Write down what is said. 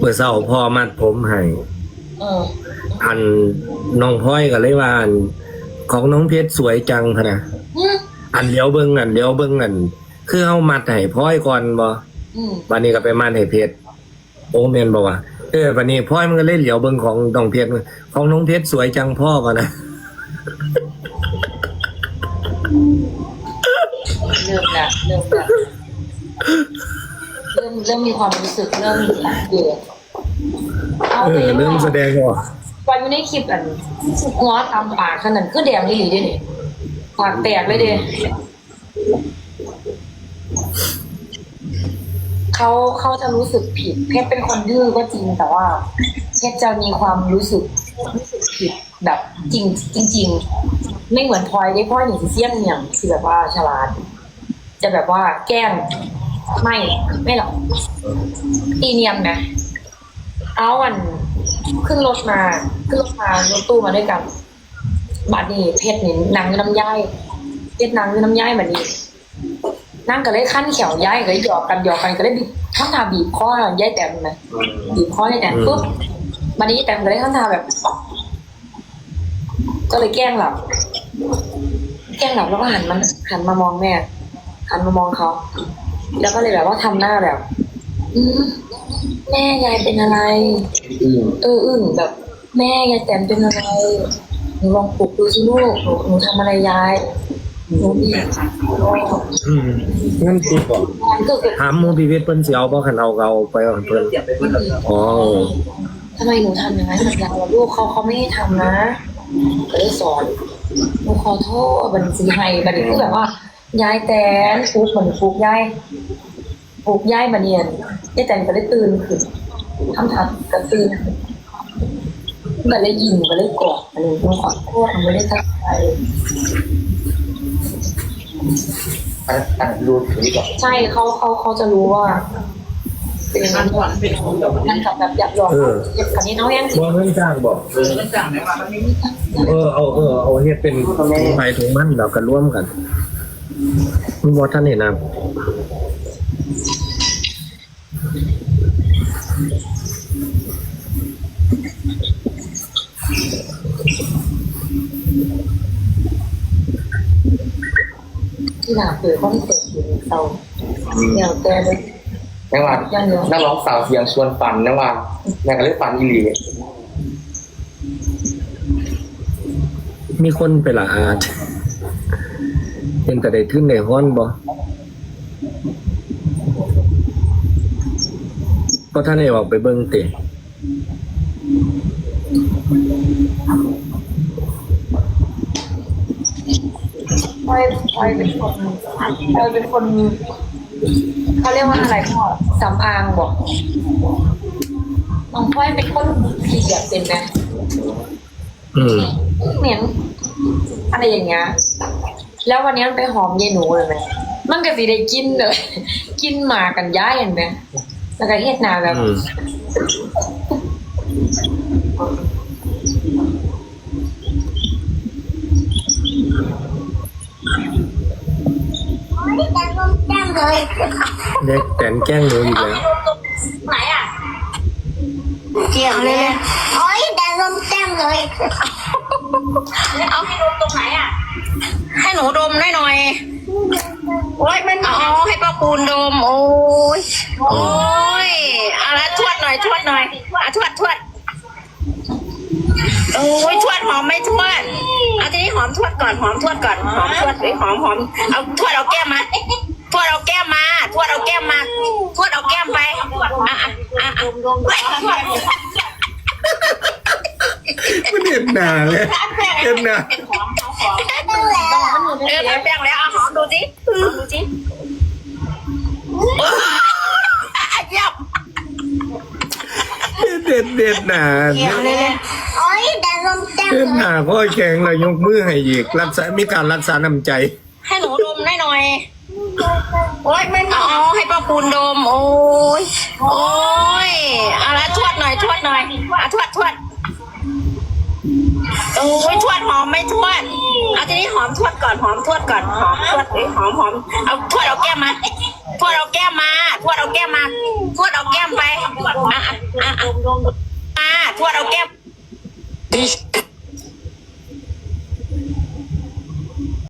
เมื่อเช้าพ่อมัดผมให้เอออันน้องพลอยก็เลยว่าอันของน้องเพชรสวยจังพะนะอืมอันเลี้ยวเบิ่งอันเลี้ยวเบิ่งอันคือเฮามัดให้พลอยก่อนบ่อืมบัดนี้ก็ไปมัดให้เพชรโอ้แม่นบ่วะเออบัดนี้พลอยมันก็เลยเหลียวเบิ่งของน้องเพชรของน้องเพชรสวยจังพ่อก่อนนะเริ่มละเริ่มละ เริ่มเริ่มมีความรู้สึกเริ่มมีเดือดเอาเอไปอเริ่มแสดงออกวันอยู่ในคลิปอันงอทำปากขนาดคือแดงนี่หลีด้วยนี่ปากแตกเลยเด้เขาเขาจะรู้สึกผิด เพชรเป็นคนดื้อก็จริงแต่ว่า เพชรจะมีความรู้สึกรู้สึกผิดแบบจริง จริง ๆ ไม่เหมือนพลอยได้พลอยหนีเสี้ยนอย่างคือแบบว่าฉลาด จะแบบว่าแกล้ง ไม่ไม่หรอกอีเนียมนะเอาอันขึ้นรถมาขึ้นรถมารถตู้มาด้วยกันบัดนี้เพชรนี่นางอยู่น้ำย่ายเพชรนางอยู่น้ำย่ายบัดนี้นั่งก็เลยขั้นเขียวย่ายก็เลยหยอกกันหยอกกันก็เลยบีบข้างทาบีบคอย่ายแต้มนะบีบคอย่ายแต้มปุ๊บบัดนี้แต้มก็เลยข้างทาแบบ ก็เลยแกล้งหลับแกล้งหลับแล้วก็หันมันหันมามองแม่หันมามองเขา แล้วก็เลยแบบว่าทำหน้าแบบอืมแม่ยายเป็นอะไรเอออึ้งแบบ แม่ยายแต้มเป็นอะไรหนูลองปลุกดูสิลูกหนูหนูทำอะไรยายหนูมีอืมงั้นติบ่งานก็เกิดถามหมู่พี่เพชรเพิ่นสิเอาบ่คันเอาก็เอาไปเอาให้เพิ่นอ๋อทำไมหนูทำอย่างนั้นกับยายล่ะลูกเขาเขาไม่ให้ทำนะก็เลยสอนหนูขอโทษบันสีไห้บันนี้คือแบบว่า ยายแตนปลุกเหมือนปลุกยายปลุกยายมาเนียนยายแตนก็เลยตื่นขึ้นทำทันก็ตื่นขึ้นก็เลยยิงก็เลยกอดอันนี้หนูขอโทษหนูไม่ได้ตั้งใจอันอันรู้ถึงก่อนใช่เขาเขาเขาจะรู้ว่าเป็นอย่างนั้นก่อนมันกับแบบอยากหยอกกับนี้น้องยังบ่เพิ่นจ้างบ่เออมันจังไหมว่ามันไม่มีเออเอาเออเอาเฮ็ดเป็นถุงไผถุงมันแล้วก็ร่วมกัน มันบ่ทันเห็นนํที่หนาเปิดคอนเสิร์ตอยู่ในเตาเดี๋ยวแต่เลยแม่ว่านักร้องสาวเสียงชวนฝันนะว่าแม่ก็เลยฝันอีหลีมีคนไปละอาด เห็นแต่ได้ขึ้นได้ฮ้อนบ่ก็ท่านได้ออกไปเบิ่งติพลอยพลอยเป็นคนพลอยเป็นคนเขาเรียกว่าอะไรพ่อสำอางบอกน้องพลอยเป็นคนผีเดียบเป็นไหมอืมเหม็นอะไรอย่างเงี้ย แล้ววันนี้มันไปหอมยายหนูเลยไหมมันก็สิได้กินเลย กินหมากันย้ายเห็นไหมแล้วก็เฮ็ดหนาแบบอืมแต่ลมแจ้งเลยเด็กแตนแกล้งหนูอีกแล้ว ไหนอะเกี่ยวเลยโอ้ยแต่ลมแจ้งเลย เอาให้ดูตรงไหนอะ ให้หนูดมหน่อยหน่อยโอ้ยมันเอาเอาให้ป้าปูนดม โอ้ยโอ้ยเอาละทวดหน่อยทวดหน่อยอะทวดทวดโอ้ยทวดหอมไหมทวดเอาทีนี้หอมทวดก่อนหอมทวดก่อนหอมทวดเฮ้ยหอมหอมเอาทวดเอาแก้มมาทวดเอาแก้มมาทวดเอาแก้มมาทวดเอาแก้มไปอะอะอะอะมัน เห็นหน้าเลยเห็นหน้าเออแป้งแล้วเอาหอมดูสิหอมดูสิอะเยี่ยมเด็ดเด็ดหน้าโอ้ยแต่ลมแจ้งเห็นเลหยน้าก็แข็งแล้วยกมือให้อีกรักษามีการรักษาน้ำใจ ให้หนูดมหน่อยหน่อยโอ้ยไม่เอาเอาให้ป้าปูนดม โอ้ยโอ้ยเอาละทวดหน่อยทวดหน่อยอะทวดทวด โอ้ยทวดหอมไม่ทวดเอาทีนี้หอมทวดก่อนหอมทวดก่อนหอมทวดเอ้ยหอมหอมเอาทวดเอาแก้มมาทวดเอาแก้มมาทวดเอาแก้มมาทวดเอาแก้มไปอะอะอะอะมาทวดเอาแก้ม